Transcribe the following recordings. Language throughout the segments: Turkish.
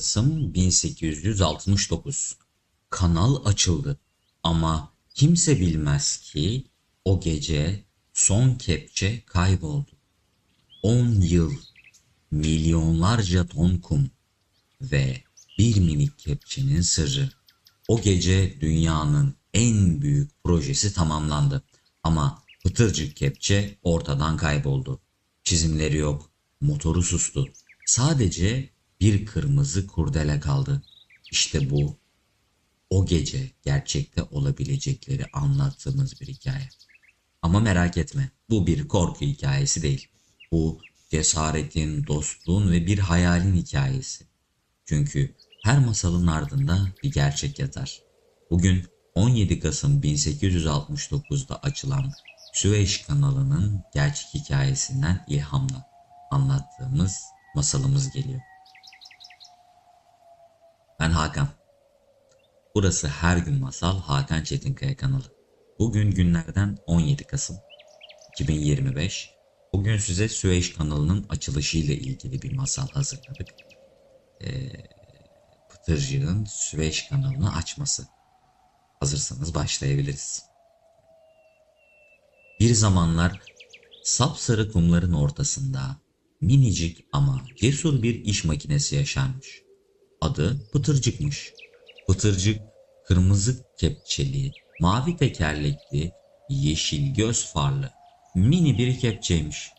Kasım 1869. Kanal açıldı ama kimse bilmez ki o gece son kepçe kayboldu. 10 yıl, milyonlarca ton kum ve bir minik kepçenin sırrı. O gece dünyanın en büyük projesi tamamlandı. Ama Pıtırcık kepçe ortadan kayboldu. Çizimleri yok, motoru sustu. Sadece bir kırmızı kurdele kaldı. İşte bu o gece gerçekte olabilecekleri anlattığımız bir hikaye. Ama merak etme, bu bir korku hikayesi değil. Bu cesaretin, dostluğun ve bir hayalin hikayesi. Çünkü her masalın ardında bir gerçek yatar. Bugün 17 Kasım 1869'da açılan Süveyş kanalının gerçek hikayesinden ilhamla anlattığımız masalımız geliyor. Ben Hakan. Burası her gün masal Hakan Çetinkaya kanalı. Bugün günlerden 17 Kasım 2025. Bugün size Süveyş kanalının açılışı ile ilgili bir masal hazırladık. Ee, Pıtırcık'ın Süveyş kanalını açması. Hazırsanız başlayabiliriz. Bir zamanlar sapsarı kumların ortasında minicik ama cesur bir iş makinesi yaşarmış. Adı Pıtırcık'mış. Pıtırcık kırmızı kepçeli, mavi tekerlekli, yeşil göz farlı mini bir kepçeymiş.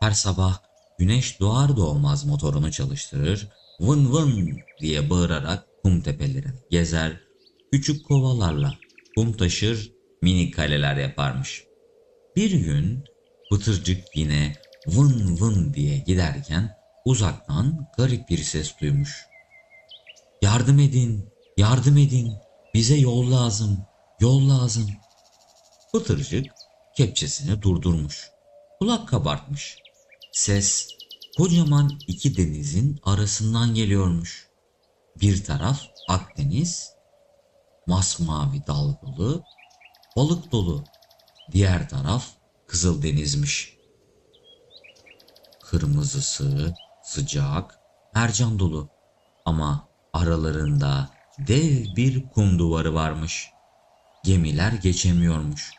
Her sabah güneş doğar doğmaz motorunu çalıştırır, vın vın diye bağırarak kum tepelerini gezer, küçük kovalarla kum taşır, mini kaleler yaparmış. Bir gün Pıtırcık yine vın vın diye giderken uzaktan garip bir ses duymuş. Yardım edin, yardım edin, bize yol lazım, yol lazım. Pıtırcık kepçesini durdurmuş. Kulak kabartmış. Ses kocaman iki denizin arasından geliyormuş. Bir taraf Akdeniz, masmavi dalgalı, balık dolu. Diğer taraf Kızıldeniz'miş. Kırmızısı, sıcak, mercan dolu. Ama aralarında dev bir kum duvarı varmış. Gemiler geçemiyormuş.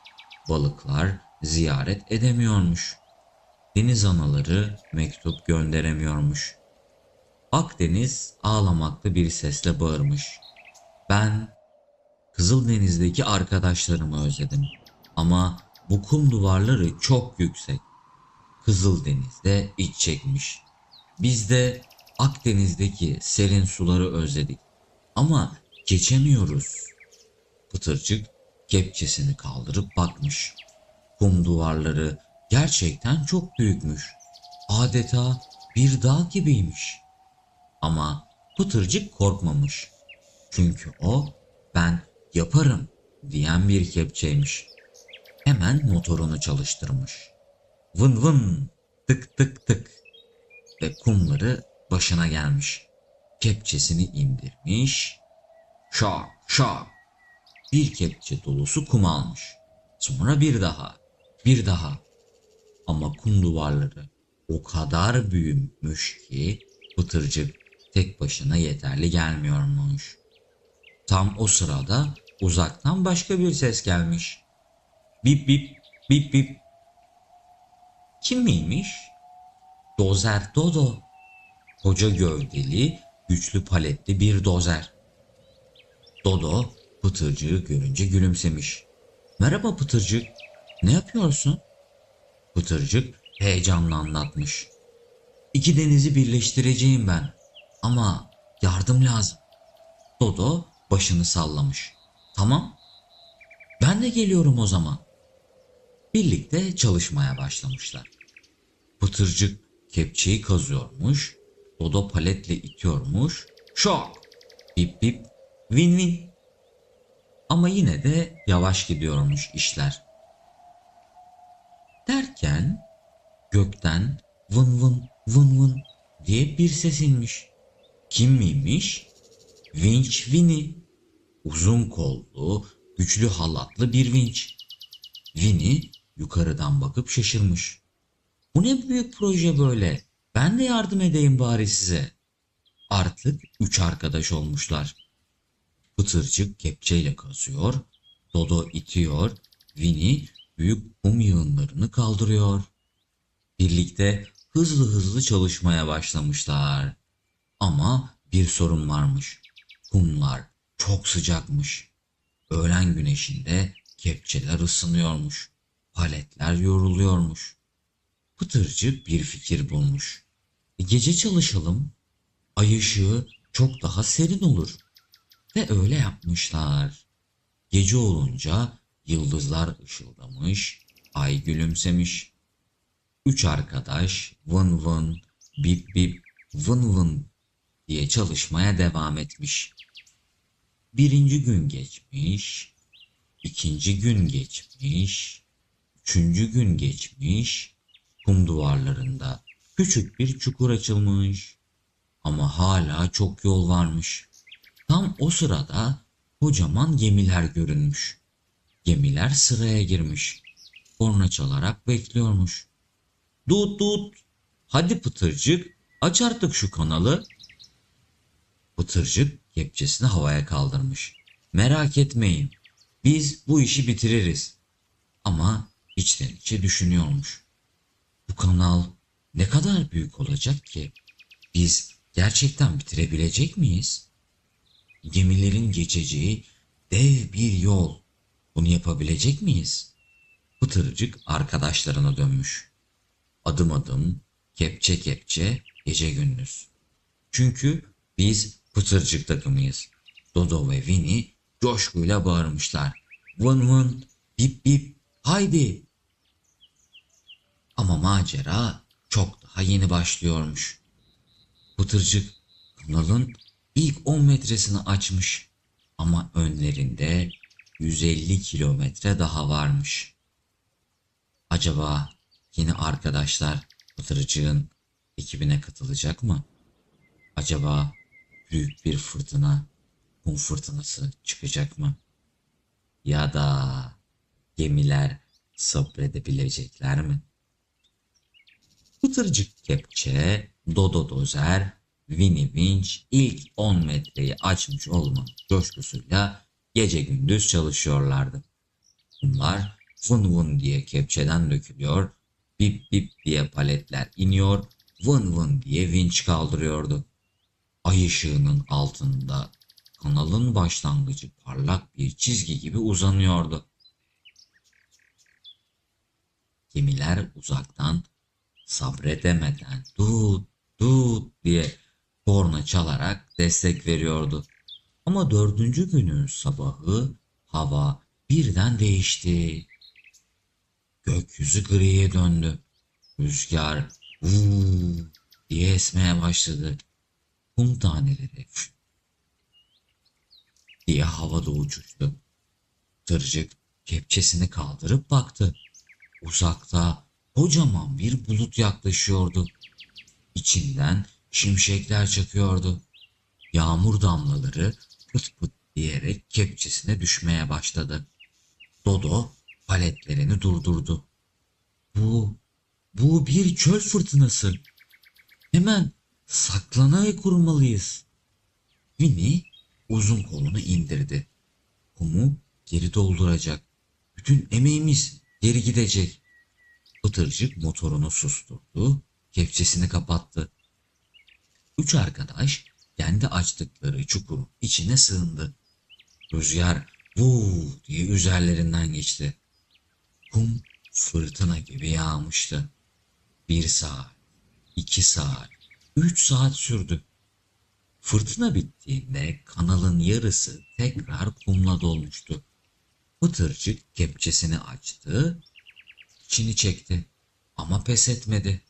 Balıklar ziyaret edemiyormuş. Deniz anaları mektup gönderemiyormuş. Akdeniz ağlamaklı bir sesle bağırmış. Ben Kızıldeniz'deki arkadaşlarımı özledim. Ama bu kum duvarları çok yüksek. Kızıldeniz'de iç çekmiş. Biz de Akdeniz'deki serin suları özledik. Ama geçemiyoruz. Pıtırcık kepçesini kaldırıp bakmış. Kum duvarları gerçekten çok büyükmüş. Adeta bir dağ gibiymiş. Ama Pıtırcık korkmamış. Çünkü o ben yaparım diyen bir kepçeymiş. Hemen motorunu çalıştırmış. Vın vın tık tık tık ve kumları başına gelmiş. Kepçesini indirmiş. Şak şak bir kepçe dolusu kum almış. Sonra bir daha, bir daha. Ama kum duvarları o kadar büyümüş ki Pıtırcık tek başına yeterli gelmiyormuş. Tam o sırada uzaktan başka bir ses gelmiş. Bip bip bip bip. Kim miymiş? Dozer Dodo. Koca gövdeli, güçlü paletli bir dozer. Dodo Pıtırcığı görünce gülümsemiş. Merhaba Pıtırcık, ne yapıyorsun? Pıtırcık heyecanla anlatmış. İki denizi birleştireceğim ben ama yardım lazım. Dodo başını sallamış. Tamam, ben de geliyorum o zaman. Birlikte çalışmaya başlamışlar. Pıtırcık kepçeyi kazıyormuş, Dodo paletle itiyormuş. Şok! Bip bip, win win. Ama yine de yavaş gidiyormuş işler. Derken gökten vın vın vın vın diye bir ses inmiş. Kim miymiş? Vinç Vini. Uzun kollu, güçlü halatlı bir vinç. Vini yukarıdan bakıp şaşırmış. Bu ne büyük proje böyle? Ben de yardım edeyim bari size. Artık üç arkadaş olmuşlar. Pıtırcık kepçeyle kazıyor, Dodo itiyor, Vini büyük kum yığınlarını kaldırıyor. Birlikte hızlı hızlı çalışmaya başlamışlar. Ama bir sorun varmış. Kumlar çok sıcakmış. Öğlen güneşinde kepçeler ısınıyormuş. Paletler yoruluyormuş. Pıtırcık bir fikir bulmuş. "E, gece çalışalım. Ay ışığı çok daha serin olur. Ve öyle yapmışlar. Gece olunca yıldızlar ışıldamış, ay gülümsemiş. Üç arkadaş vın vın, bip bip, vın vın diye çalışmaya devam etmiş. Birinci gün geçmiş, ikinci gün geçmiş, üçüncü gün geçmiş, kum duvarlarında küçük bir çukur açılmış. Ama hala çok yol varmış. Tam o sırada kocaman gemiler görünmüş. Gemiler sıraya girmiş. Korna çalarak bekliyormuş. Dut dut. Hadi Pıtırcık aç artık şu kanalı. Pıtırcık kepçesini havaya kaldırmış. Merak etmeyin. Biz bu işi bitiririz. Ama içten içe düşünüyormuş. Bu kanal ne kadar büyük olacak ki? Biz gerçekten bitirebilecek miyiz? Gemilerin geçeceği dev bir yol. Bunu yapabilecek miyiz? Pıtırcık arkadaşlarına dönmüş. Adım adım, kepçe kepçe, gece gündüz. Çünkü biz Pıtırcık takımıyız. Dodo ve Vini coşkuyla bağırmışlar. Vın vın, bip bip, haydi. Ama macera çok daha yeni başlıyormuş. Pıtırcık kanalın ilk 10 metresini açmış. Ama önlerinde 150 kilometre daha varmış. Acaba yeni arkadaşlar Pıtırcık'ın ekibine katılacak mı? Acaba büyük bir fırtına, kum fırtınası çıkacak mı? Ya da gemiler sabredebilecekler mi? Pıtırcık kepçe, Dodo dozer, Winnie Winch ilk 10 metreyi açmış olma coşkusuyla gece gündüz çalışıyorlardı. Bunlar vın vın diye kepçeden dökülüyor, bip bip diye paletler iniyor, vın vın diye vinç kaldırıyordu. Ay ışığının altında kanalın başlangıcı parlak bir çizgi gibi uzanıyordu. Gemiler uzaktan sabredemeden tut tut diye korna çalarak destek veriyordu. Ama dördüncü günün sabahı hava birden değişti. Gökyüzü griye döndü. Rüzgar vuu diye esmeye başladı. Kum taneleri diye havada uçuştu. Tırcık kepçesini kaldırıp baktı. Uzakta kocaman bir bulut yaklaşıyordu. İçinden şimşekler çakıyordu. Yağmur damlaları pıt pıt diyerek kepçesine düşmeye başladı. Dodo paletlerini durdurdu. Bu, bu bir çöl fırtınası. Hemen saklanaya kurmalıyız. Winnie uzun kolunu indirdi. Kumu geri dolduracak. Bütün emeğimiz geri gidecek. Pıtırcık motorunu susturdu, kepçesini kapattı. Üç arkadaş kendi açtıkları çukurun içine sığındı. Rüzgar vuu diye üzerlerinden geçti. Kum fırtına gibi yağmıştı. Bir saat, iki saat, üç saat sürdü. Fırtına bittiğinde kanalın yarısı tekrar kumla dolmuştu. Pıtırcık kepçesini açtı, içini çekti ama pes etmedi.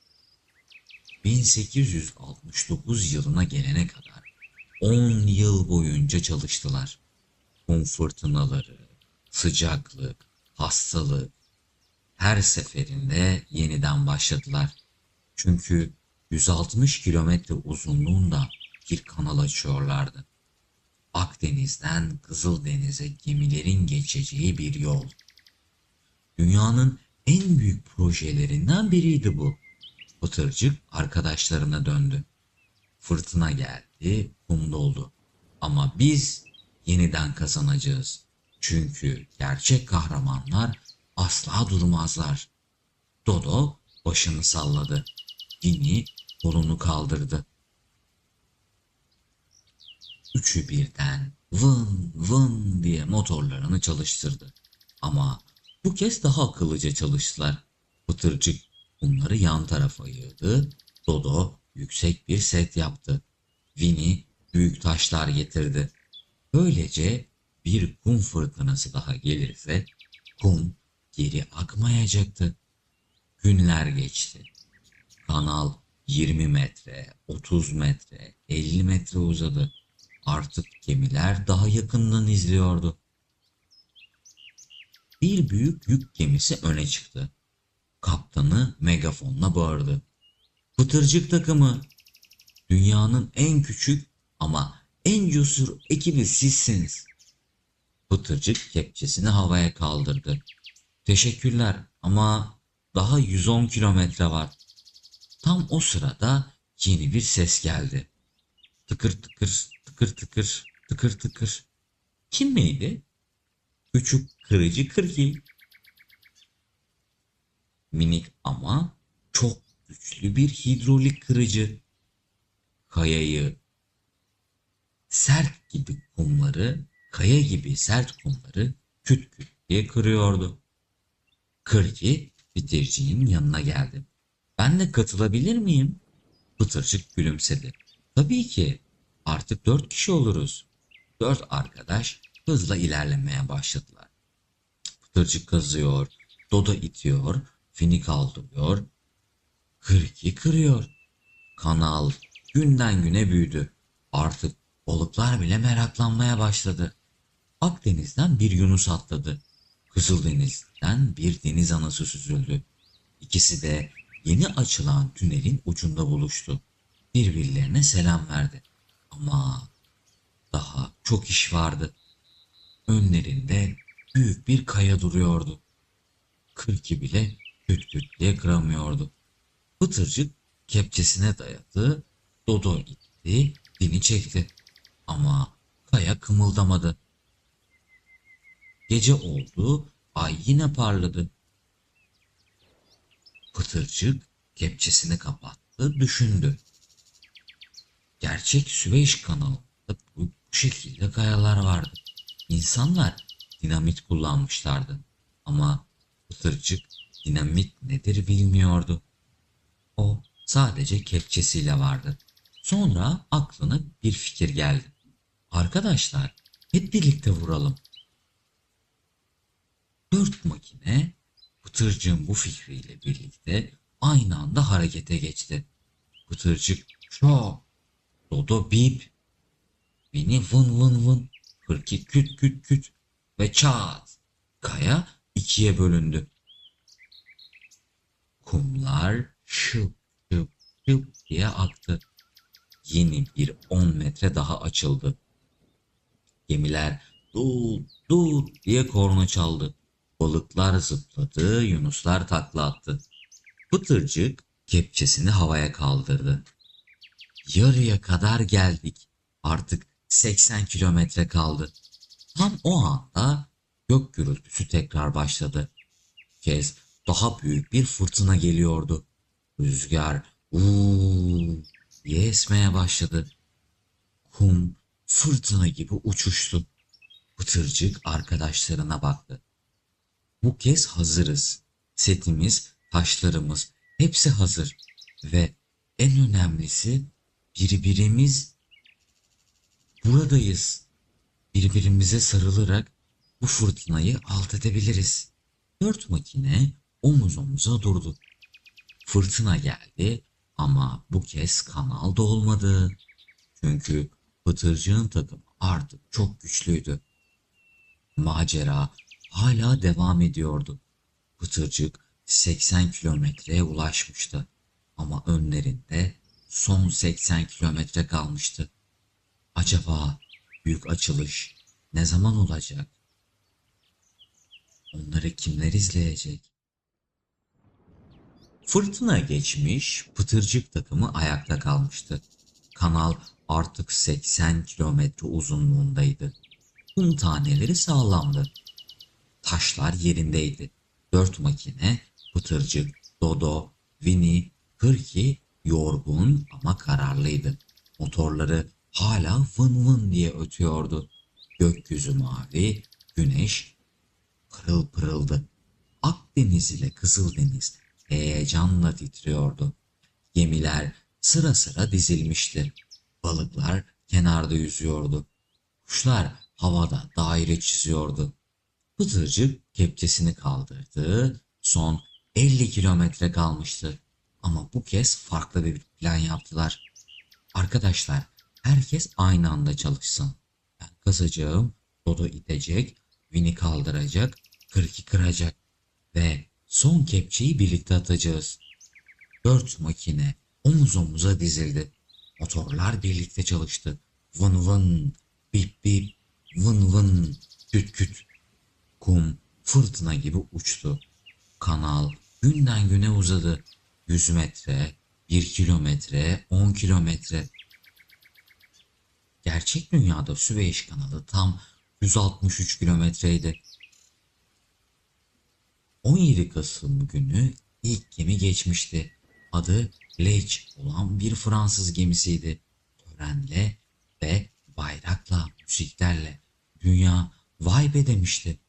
1869 yılına gelene kadar 10 yıl boyunca çalıştılar. Kum fırtınaları, sıcaklık, hastalık her seferinde yeniden başladılar. Çünkü 160 kilometre uzunluğunda bir kanal açıyorlardı. Akdeniz'den Kızıldeniz'e gemilerin geçeceği bir yol. Dünyanın en büyük projelerinden biriydi bu. Pıtırcık arkadaşlarına döndü. Fırtına geldi, kum doldu. Ama biz yeniden kazanacağız. Çünkü gerçek kahramanlar asla durmazlar. Dodo başını salladı. Dini kolunu kaldırdı. Üçü birden vın vın diye motorlarını çalıştırdı. Ama bu kez daha akıllıca çalıştılar. Pıtırcık bunları yan tarafa yığdı. Dodo yüksek bir set yaptı. Vini büyük taşlar getirdi. Böylece bir kum fırtınası daha gelirse kum geri akmayacaktı. Günler geçti. Kanal 20 metre, 30 metre, 50 metre uzadı. Artık gemiler daha yakından izliyordu. Bir büyük yük gemisi öne çıktı. Kaptanı megafonla bağırdı. Pıtırcık takımı, dünyanın en küçük ama en cesur ekibi sizsiniz. Pıtırcık kepçesini havaya kaldırdı. Teşekkürler ama daha 110 kilometre var. Tam o sırada yeni bir ses geldi. Tıkır tıkır, tıkır tıkır, tıkır tıkır. Kim miydi? Küçük kırıcı kırki. Minik ama çok güçlü bir hidrolik kırıcı. Kayayı, sert gibi kumları, kaya gibi sert kumları küt küt diye kırıyordu. Kırıcı bitiricinin yanına geldi. Ben de katılabilir miyim? Pıtırcık gülümsedi. Tabii ki. Artık dört kişi oluruz. Dört arkadaş hızla ilerlemeye başladılar. Pıtırcık kazıyor, Dodo itiyor, Fini kaldırıyor, Kırki kırıyor. Kanal günden güne büyüdü. Artık balıklar bile meraklanmaya başladı. Akdeniz'den bir Yunus atladı. Kızıldeniz'den bir deniz anası süzüldü. İkisi de yeni açılan tünelin ucunda buluştu. Birbirlerine selam verdi. Ama daha çok iş vardı. Önlerinde büyük bir kaya duruyordu. Kırki bile küt küt diye kıramıyordu. Pıtırcık kepçesine dayadı, Dodo itti, dini çekti. Ama kaya kımıldamadı. Gece oldu, ay yine parladı. Pıtırcık kepçesini kapattı, düşündü. Gerçek Süveyş kanalında bu, şekilde kayalar vardı. İnsanlar dinamit kullanmışlardı. Ama Pıtırcık dinamit nedir bilmiyordu. O sadece kepçesiyle vardı. Sonra aklına bir fikir geldi. Arkadaşlar hep birlikte vuralım. Dört makine Pıtırcığın bu fikriyle birlikte aynı anda harekete geçti. Pıtırcık şok, Dodo bip, Vini vın vın vın, Fırki küt küt küt ve çat. Kaya ikiye bölündü. Kumlar şıp şıp şıp diye aktı. Yeni bir 10 metre daha açıldı. Gemiler dur dur diye korna çaldı. Balıklar zıpladı, yunuslar takla attı. Pıtırcık kepçesini havaya kaldırdı. Yarıya kadar geldik. Artık 80 kilometre kaldı. Tam o anda gök gürültüsü tekrar başladı. Bu kez daha büyük bir fırtına geliyordu. Rüzgar uuu diye esmeye başladı. Kum fırtına gibi uçuştu. Pıtırcık arkadaşlarına baktı. Bu kez hazırız. Setimiz, taşlarımız hepsi hazır. Ve en önemlisi birbirimiz buradayız. Birbirimize sarılarak bu fırtınayı alt edebiliriz. Dört makine omuz omuza durdu. Fırtına geldi ama bu kez kanal da olmadı. Çünkü Pıtırcığın takımı artık çok güçlüydü. Macera hala devam ediyordu. Pıtırcık 80 kilometreye ulaşmıştı. Ama önlerinde son 80 kilometre kalmıştı. Acaba büyük açılış ne zaman olacak? Onları kimler izleyecek? Fırtına geçmiş, Pıtırcık takımı ayakta kalmıştı. Kanal artık 80 kilometre uzunluğundaydı. Kum taneleri sağlamdı. Taşlar yerindeydi. Dört makine, Pıtırcık, Dodo, Vini, Hırki yorgun ama kararlıydı. Motorları hala vın vın diye ötüyordu. Gökyüzü mavi, güneş pırıl pırıldı. Akdeniz ile Kızıldeniz heyecanla titriyordu. Gemiler sıra sıra dizilmişti. Balıklar kenarda yüzüyordu. Kuşlar havada daire çiziyordu. Pıtırcık kepçesini kaldırdı. Son 50 kilometre kalmıştı. Ama bu kez farklı bir plan yaptılar. Arkadaşlar herkes aynı anda çalışsın. Ben kazacağım, Dodo itecek, Vini kaldıracak, Kırki kıracak ve son kepçeyi birlikte atacağız. Dört makine omuz omuza dizildi. Motorlar birlikte çalıştı. Vın vın, bip bip, vın vın, küt küt. Kum fırtına gibi uçtu. Kanal günden güne uzadı. 100 metre, 1 kilometre, 10 kilometre. Gerçek dünyada Süveyş kanalı tam 163 kilometreydi. 17 Kasım günü ilk gemi geçmişti. Adı Lech olan bir Fransız gemisiydi. Törenle ve bayrakla, müziklerle dünya vay be demişti.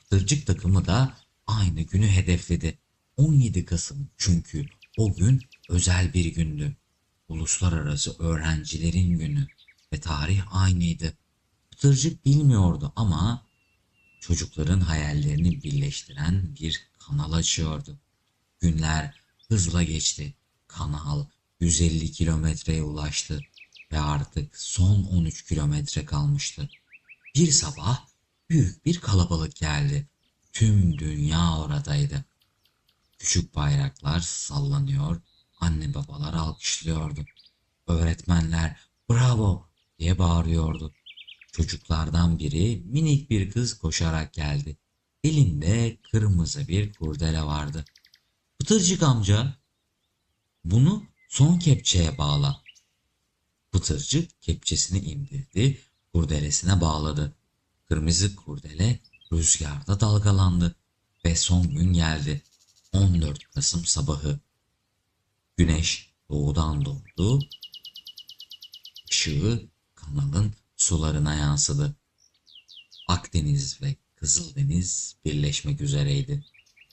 Pıtırcık takımı da aynı günü hedefledi. 17 Kasım çünkü o gün özel bir gündü. Uluslararası öğrencilerin günü ve tarih aynıydı. Pıtırcık bilmiyordu ama çocukların hayallerini birleştiren bir kanal açıyordu. Günler hızla geçti. Kanal 150 kilometreye ulaştı ve artık son 13 kilometre kalmıştı. Bir sabah büyük bir kalabalık geldi. Tüm dünya oradaydı. Küçük bayraklar sallanıyor, anne babalar alkışlıyordu. Öğretmenler bravo diye bağırıyordu. Çocuklardan biri minik bir kız koşarak geldi. Elinde kırmızı bir kurdele vardı. Pıtırcık amca, bunu son kepçeye bağla. Pıtırcık kepçesini indirdi, kurdelesine bağladı. Kırmızı kurdele rüzgarda dalgalandı ve son gün geldi. 14 Kasım sabahı. Güneş doğudan doğdu. Işığı kanalın sularına yansıdı. Akdeniz ve Kızıldeniz birleşmek üzereydi.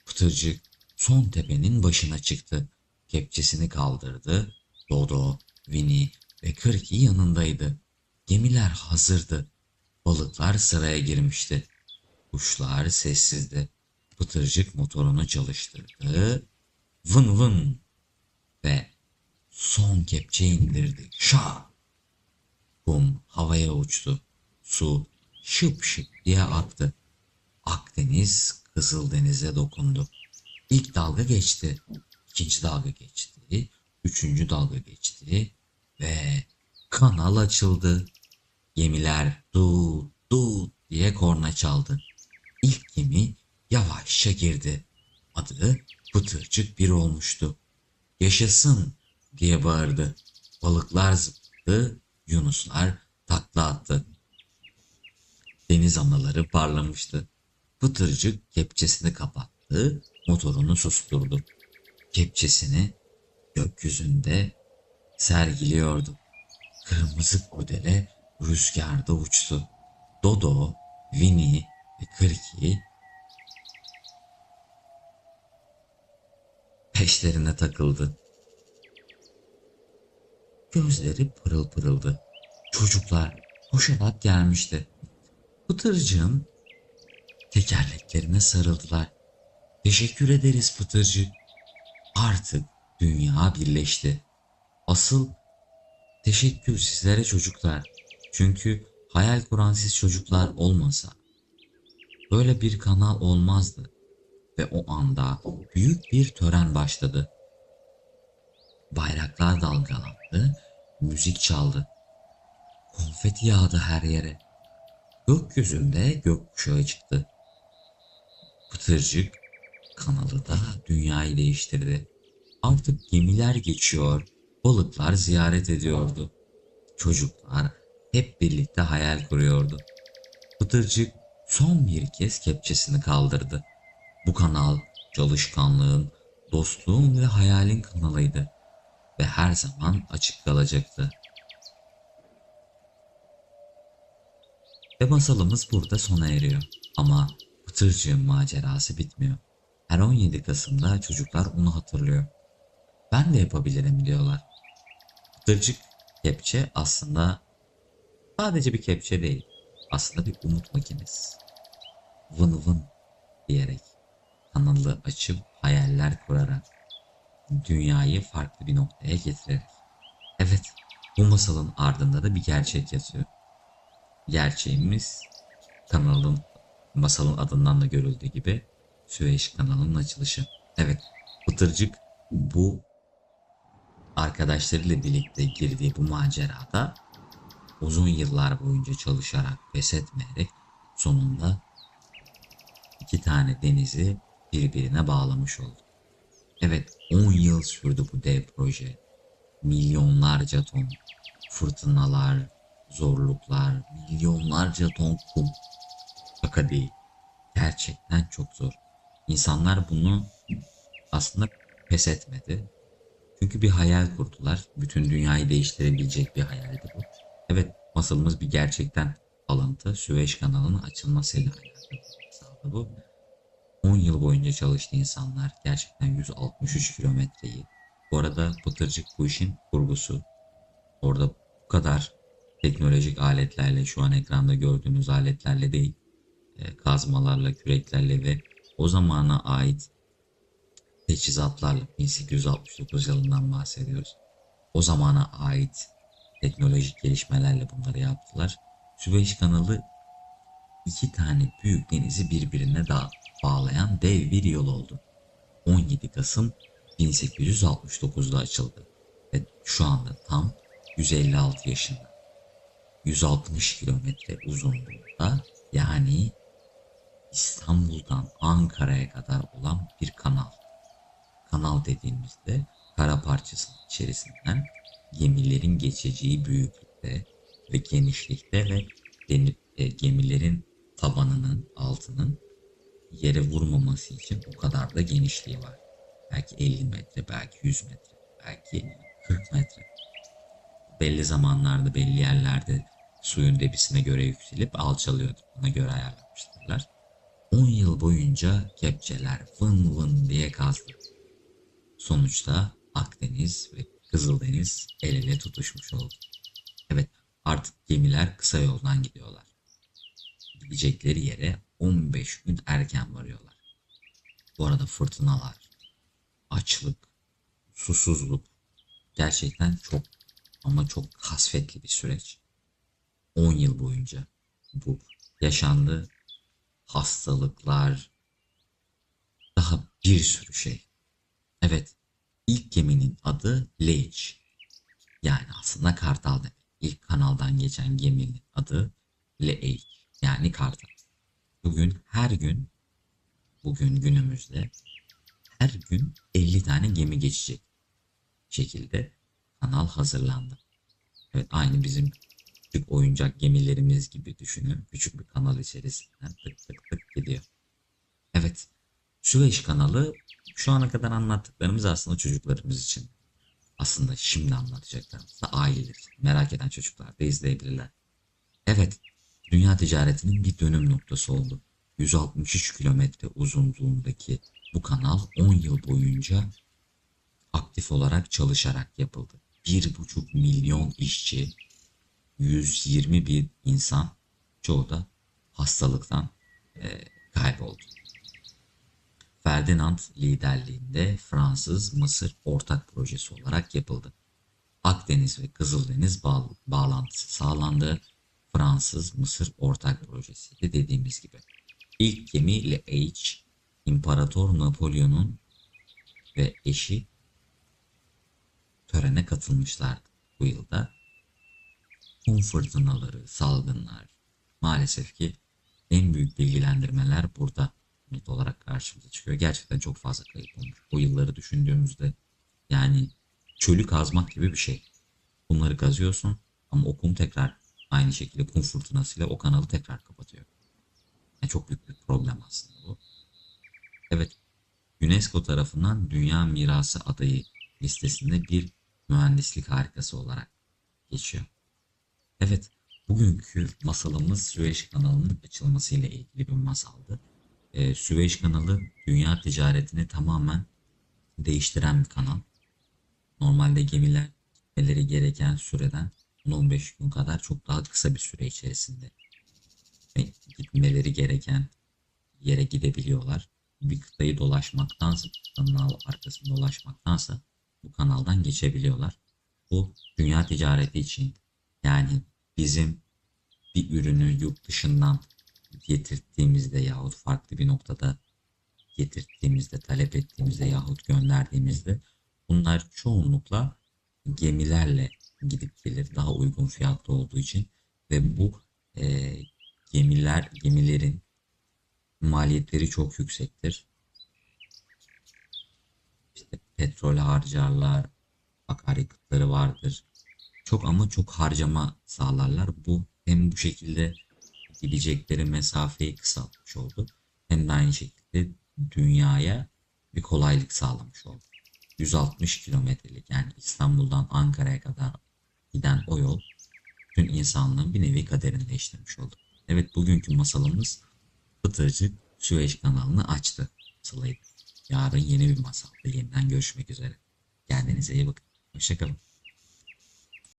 Pıtırcık son tepenin başına çıktı. Kepçesini kaldırdı. Dodo, Vini ve Kırki yanındaydı. Gemiler hazırdı. Balıklar sıraya girmişti. Kuşlar sessizdi. Pıtırcık motorunu çalıştırdı. Vın vın ve son kepçe indirdi. Şa! Kum havaya uçtu. Su şıp şıp diye aktı. Akdeniz Kızıldeniz'e dokundu. İlk dalga geçti. ikinci dalga geçti. Üçüncü dalga geçti. Ve kanal açıldı. Gemiler du du diye korna çaldı. İlk gemi yavaşça girdi. Adı Pıtırcık bir olmuştu. Yaşasın diye bağırdı. Balıklar zıpladı, yunuslar takla attı. Deniz anaları parlamıştı. Pıtırcık kepçesini kapattı, motorunu susturdu. Kepçesini gökyüzünde sergiliyordu. Kırmızı kudele rüzgarda uçtu. Dodo, Vini ve Kırki peşlerine takıldı. Gözleri pırıl pırıldı. Çocuklar koşarak gelmişti. Pıtırcığın tekerleklerine sarıldılar. Teşekkür ederiz Pıtırcık. Artık dünya birleşti. Asıl teşekkür sizlere çocuklar. Çünkü hayal kuran siz çocuklar olmasa böyle bir kanal olmazdı. Ve o anda büyük bir tören başladı. Bayraklar dalgalandı, müzik çaldı. Konfeti yağdı her yere. Gökyüzünde gökkuşağı çıktı. Pıtırcık kanalı da dünyayı değiştirdi. Artık gemiler geçiyor, balıklar ziyaret ediyordu. çocuklar hep birlikte hayal kuruyordu. Pıtırcık son bir kez kepçesini kaldırdı. Bu kanal çalışkanlığın, dostluğun ve hayalin kanalıydı ve her zaman açık kalacaktı. Ve masalımız burada sona eriyor. Ama Pıtırcığın macerası bitmiyor. Her 17 Kasım'da çocuklar onu hatırlıyor. Ben de yapabilirim diyorlar. Pıtırcık kepçe aslında sadece bir kepçe değil. Aslında bir umut makinesi. Vın vın diyerek kanalı açıp hayaller kurarak dünyayı farklı bir noktaya getirerek. Evet, bu masalın ardında da bir gerçek yatıyor. Gerçeğimiz kanalın masalın adından da görüldüğü gibi Süveyş kanalının açılışı. Evet, Pıtırcık bu arkadaşlarıyla birlikte girdiği bu macerada uzun yıllar boyunca çalışarak, pes etmeyerek sonunda iki tane denizi birbirine bağlamış oldu. Evet 10 yıl sürdü bu dev proje. Milyonlarca ton fırtınalar, zorluklar, milyonlarca ton kum. Şaka değil. Gerçekten çok zor. İnsanlar bunu aslında pes etmedi. Çünkü bir hayal kurdular. Bütün dünyayı değiştirebilecek bir hayaldi bu. Evet masalımız bir gerçekten alıntı. Süveyş kanalının açılmasıyla alakalı bu. 10 yıl boyunca çalıştı insanlar. Gerçekten 163 kilometreyi. Bu arada Pıtırcık bu işin kurgusu. Orada bu kadar teknolojik aletlerle şu an ekranda gördüğünüz aletlerle değil e, kazmalarla, küreklerle ve o zamana ait teçhizatlarla 1869 yılından bahsediyoruz. O zamana ait teknolojik gelişmelerle bunları yaptılar. Süveyş kanalı iki tane büyük denizi birbirine da bağlayan dev bir yol oldu. 17 Kasım 1869'da açıldı ve şu anda tam 156 yaşında. 160 kilometre uzunluğunda yani İstanbul'dan Ankara'ya kadar olan bir kanal. Kanal dediğimizde kara parçasının içerisinden gemilerin geçeceği büyüklükte ve genişlikte ve e, gemilerin tabanının altının yere vurmaması için o kadar da genişliği var. Belki 50 metre, belki 100 metre, belki 40 metre. Belli zamanlarda, belli yerlerde suyun debisine göre yükselip alçalıyordu. Buna göre ayarlamışlarlar. 10 yıl boyunca kepçeler vın vın diye kazdı. Sonuçta Akdeniz ve Kızıldeniz el ele tutuşmuş oldu. Evet artık gemiler kısa yoldan gidiyorlar. Gidecekleri yere 15 gün erken varıyorlar. Bu arada fırtınalar, açlık, susuzluk gerçekten çok ama çok kasvetli bir süreç. 10 yıl boyunca bu yaşandı. Hastalıklar, daha bir sürü şey. Evet, ilk geminin adı Leitch. Yani aslında kartal demek. İlk kanaldan geçen geminin adı Leitch. Yani kartal. Bugün her gün, bugün günümüzde her gün 50 tane gemi geçecek şekilde kanal hazırlandı. Evet aynı bizim küçük oyuncak gemilerimiz gibi düşünün. Küçük bir kanal içerisinden tık tık tık gidiyor. Evet Süveyş kanalı şu ana kadar anlattıklarımız aslında çocuklarımız için. Aslında şimdi anlatacaklarımız da aileler. Merak eden çocuklar da izleyebilirler. Evet, dünya ticaretinin bir dönüm noktası oldu. 163 kilometre uzunluğundaki bu kanal 10 yıl boyunca aktif olarak çalışarak yapıldı. 1,5 milyon işçi, 120 bin insan, çoğu da hastalıktan e, kayboldu. Ferdinand liderliğinde Fransız-Mısır ortak projesi olarak yapıldı. Akdeniz ve Kızıldeniz bağ bağlantısı sağlandı. Fransız-Mısır ortak projesi de dediğimiz gibi. İlk gemi Le H, İmparator Napolyon'un ve eşi törene katılmışlardı bu yılda. Kum fırtınaları, salgınlar, maalesef ki en büyük bilgilendirmeler burada net olarak karşımıza çıkıyor. Gerçekten çok fazla kayıp olmuş. O yılları düşündüğümüzde yani çölü kazmak gibi bir şey. Bunları kazıyorsun Ama o kum tekrar aynı şekilde kum fırtınasıyla o kanalı tekrar kapatıyor. Yani çok büyük bir problem aslında bu. Evet, UNESCO tarafından Dünya Mirası adayı listesinde bir mühendislik harikası olarak geçiyor. Evet, bugünkü masalımız Süveyş kanalının açılması ile ilgili bir masaldı. Ee, Süveyş kanalı dünya ticaretini tamamen değiştiren bir kanal. Normalde gemiler gitmeleri gereken süreden 15 gün kadar çok daha kısa bir süre içerisinde ve gitmeleri gereken yere gidebiliyorlar. Bir kıtayı dolaşmaktansa, kanal arkasında dolaşmaktansa bu kanaldan geçebiliyorlar. Bu dünya ticareti için yani bizim bir ürünü yurt dışından getirttiğimizde yahut farklı bir noktada getirttiğimizde, talep ettiğimizde yahut gönderdiğimizde bunlar çoğunlukla gemilerle gidip gelir daha uygun fiyatlı olduğu için ve bu e, gemiler gemilerin maliyetleri çok yüksektir. İşte petrol harcarlar, akaryakıtları vardır. Çok ama çok harcama sağlarlar. Bu hem bu şekilde gidecekleri mesafeyi kısaltmış oldu. Hem de aynı şekilde dünyaya bir kolaylık sağlamış oldu. 160 kilometrelik yani İstanbul'dan Ankara'ya kadar giden o yol tüm insanlığın bir nevi kaderini değiştirmiş oldu. Evet bugünkü masalımız Pıtırcık Süveyş kanalını açtı. Masalıydı. Yarın yeni bir masalda yeniden görüşmek üzere. Kendinize iyi bakın. Hoşçakalın.